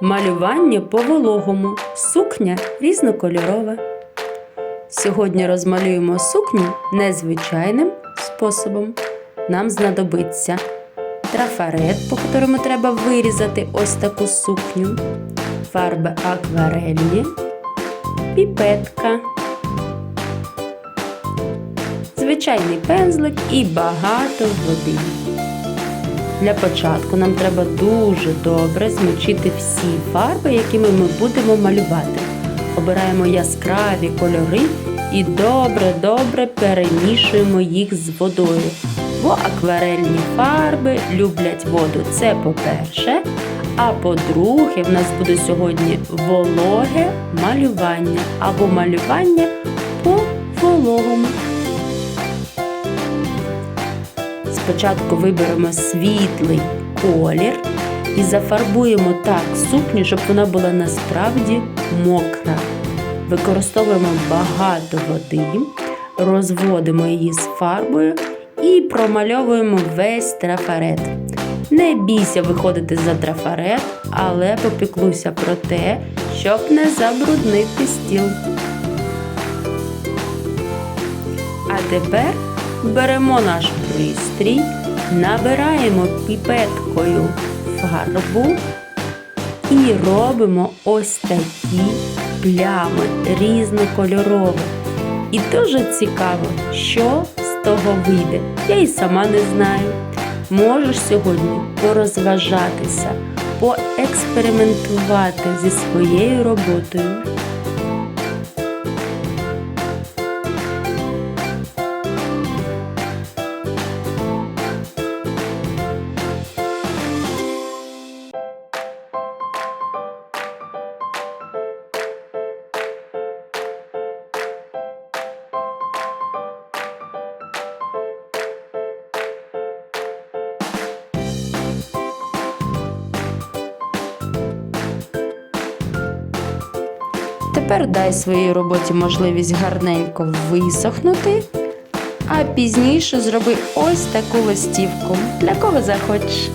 Малювання по вологому. Сукня різнокольорова. Сьогодні розмалюємо сукню незвичайним способом. Нам знадобиться трафарет, по которому треба вирізати ось таку сукню, фарби акварельні, піпетка, звичайний пензлик і багато води. Для початку нам треба дуже добре змочити всі фарби, якими ми будемо малювати. Обираємо яскраві кольори і добре-добре перемішуємо їх з водою. Бо акварельні фарби люблять воду. Це по-перше. А по-друге, в нас буде сьогодні вологе малювання або малювання по вологому. Спочатку виберемо світлий колір і зафарбуємо так сукню, щоб вона була насправді мокра. Використовуємо багато води, розводимо її з фарбою і промальовуємо весь трафарет. Не бійся виходити за трафарет, але попіклуйся про те, щоб не забруднити стіл. А тепер беремо наш пристрій, набираємо піпеткою фарбу і робимо ось такі плями різнокольорові. І дуже цікаво, що з того вийде. Я і сама не знаю. Можеш сьогодні порозважатися, поекспериментувати зі своєю роботою. Тепер дай своїй роботі можливість гарненько висохнути, а пізніше зроби ось таку листівку, для кого захочеш.